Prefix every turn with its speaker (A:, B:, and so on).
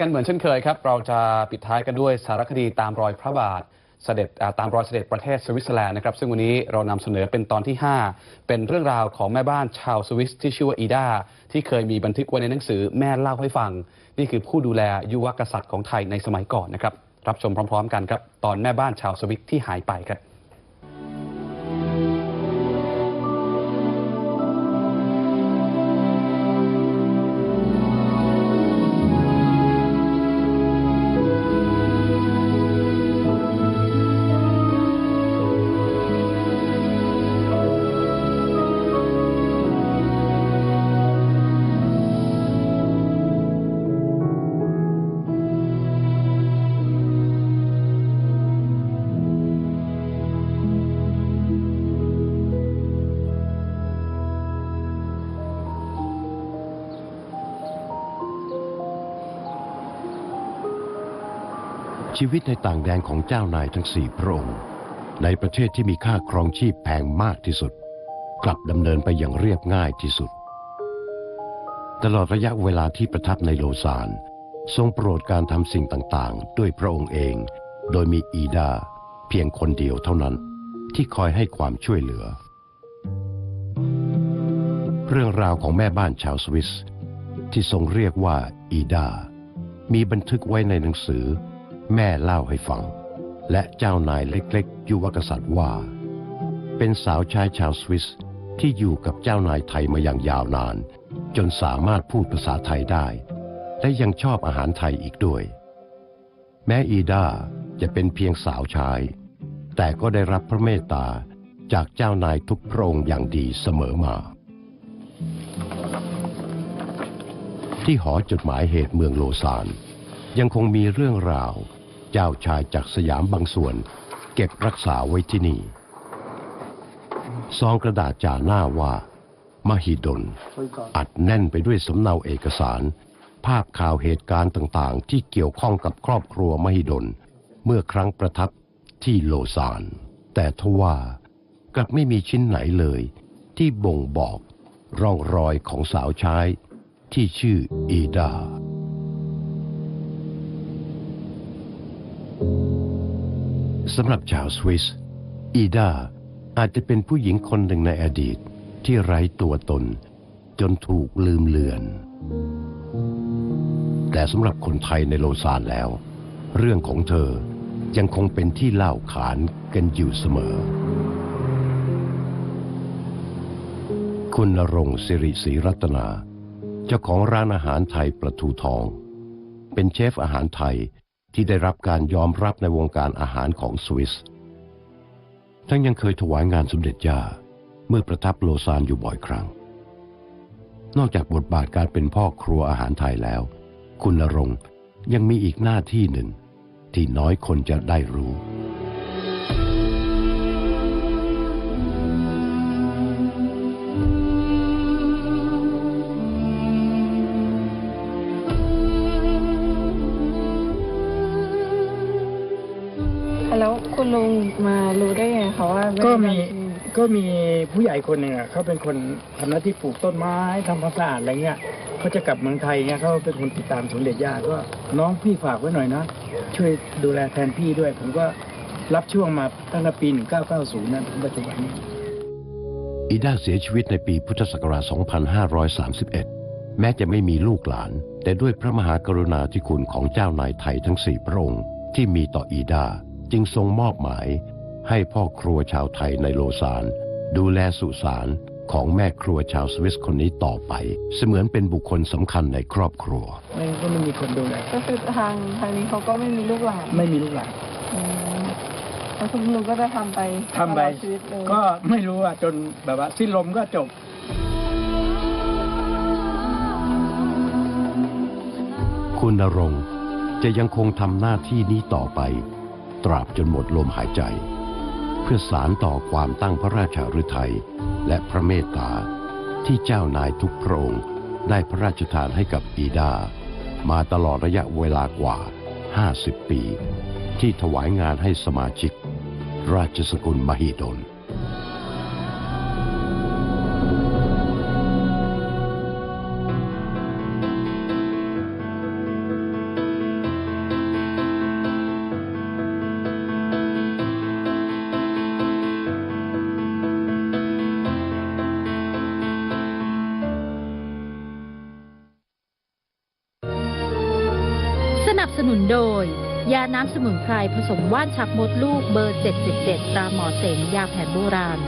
A: กันเหมือนเช่นเคยครับ เราจะปิดท้ายกันด้วยสารคดีตามรอยพระบาทเสด็จตามรอยเสด็จประเทศสวิตเซอร์แลนด์นะครับ ซึ่งวันนี้เรานำเสนอเป็นตอนที่ 5 เป็นเรื่องราวของแม่บ้านชาวสวิสที่ชื่อว่าอีดาที่เคยมีบันทึกไว้ในหนังสือแม่เล่าให้ฟัง นี่คือผู้ดูแลยุวกษัตริย์ของไทยในสมัยก่อนนะครับ รับชมพร้อม ๆ กันครับ ตอนแม่บ้านชาวสวิตที่หายไปครับ
B: ชีวิตในต่างแดนของเจ้านายทั้งสี่พระองค์ในประเทศที่มีค่าครองชีพแพงมากที่สุด กลับดำเนินไปอย่างเรียบง่ายที่สุด ตลอดระยะเวลาที่ประทับในโลซานทรงโปรดการทำสิ่งต่างๆ ด้วยพระองค์เอง โดยมีอีดา เพียงคนเดียวเท่านั้นที่คอยให้ความช่วยเหลือ เรื่องราวของแม่บ้านชาวสวิส ที่ทรงเรียกว่าอีดา มีบันทึกไว้ในหนังสือ แม่เล่าให้ฟัง และเจ้านายเล็กๆ ยุวกษัตริย์ว่า เป็นสาวชายชาวสวิสที่อยู่กับเจ้านายไทยมาอย่างยาวนาน จนสามารถพูดภาษาไทยได้ และยังชอบอาหารไทยอีกด้วย แม้อีดาจะเป็นเพียงสาวชาย แต่ก็ได้รับพระเมตตาจากเจ้านายทุกพระองค์อย่างดีเสมอมา ที่หอจดหมายเหตุเมืองโลซาน ยังคงมีเรื่องราว เจ้าชายจากสยามบางส่วน เก็บรักษาไว้ที่นี่ซองกระดาษจ่าหน้าว่า มหิดล อัดแน่นไปด้วยสำเนาเอกสาร ภาพข่าวเหตุการณ์ต่างๆ ที่เกี่ยวข้องกับครอบครัวมหิดล เมื่อครั้งประทับที่โลซาน แต่ทว่ากลับไม่มีชิ้นไหนเลย ที่บ่งบอกร่องรอยของสาวใช้ที่ชื่ออีดา สำหรับชาวสวิส อีดาอาจจะเป็นผู้หญิงคนหนึ่งในอดีตที่ไร้ตัวตน จนถูกลืมเลือน แต่สำหรับคนไทยในโลซานแล้ว เรื่องของเธอยังคงเป็นที่เล่าขานกันอยู่เสมอ คุณณรงสิริศรีรัตนา เจ้าของร้านอาหารไทยประทูทอง เป็นเชฟอาหารไทย ที่ได้รับการยอมรับในวงการอาหารของสวิส ทั้งยังเคยถวายงานสมเด็จย่าเมื่อประทับโลซานอยู่บ่อยครั้ง นอกจากบทบาทการเป็นพ่อครัวอาหารไทยแล้ว คุณนรงยังมีอีกหน้าที่หนึ่งที่น้อยคนจะได้รู้
C: คุณลุงมารู้ได้ไงคะว่า
D: ก็มี
C: ไได้ที่
D: ก็มีผู้ใหญ่คนหนึ่งอะเขาเป็นคนทำหน้าที่ปลูกต้นไม้ทำความสะอาดอะไรเงี้ยเขาจะกลับเมืองไทยเงี้ยเขาเป็นคนติดตามสมเด็จย่าก็น้องพี่ฝากไว้หน่อยนะช่วยดูแลแทนพี่ด้วย ผมก็รับช่วงมาตั้งแต่ปี 1990นั้นถึงปัจจุบันนี้
B: อีดาเสียชีวิตในปีพุทธศักราช 2531 แม้จะไม่มีลูกหลาน แต่ด้วยพระมหากรุณาธิคุณของเจ้านายไทยทั้งสี่พระองค์ที่มีต่ออีดา จึงทรงมอบหมาย ให้พ่อครัวชาวไทยในโลซานดูแลสุสานของแม่ครัวชาวสวิสคนนี้ต่อไป เสมือนเป็นบุคคลสำคัญในครอบครัว
D: ไม่ก็ไม่มีคนดูแล
C: ก็คือทางทางนี้เขาก็ไม่มีลูกหลาน
D: ไม่มีลูกหลาน
C: อืมแล้วคุณลุงก็จะทำไป
D: ทำไป
C: ตลอดชีวิตเลย
D: ก็ไม่รู้อะจนแบบว่าสิ้นลมก็จบ
B: คุณณรงค์จะยังคงทำหน้าที่นี้ต่อไป ตราบจนหมดลมหายใจ เพื่อสารต่อความตั้งพระราชาฤทัยและพระเมตตาที่เจ้านายทุกพระองค์ได้พระราชทานให้กับอีดา มาตลอดระยะเวลากว่า 50 ปี ที่ถวายงานให้สมาชิก ราชสกุลมหิดล
E: นับสนุนโดย ยาน้ำสมุนไพรผสมว่านชักมดลูกเบอร์ 777 ตามหมอเสงยาแผนโบราณ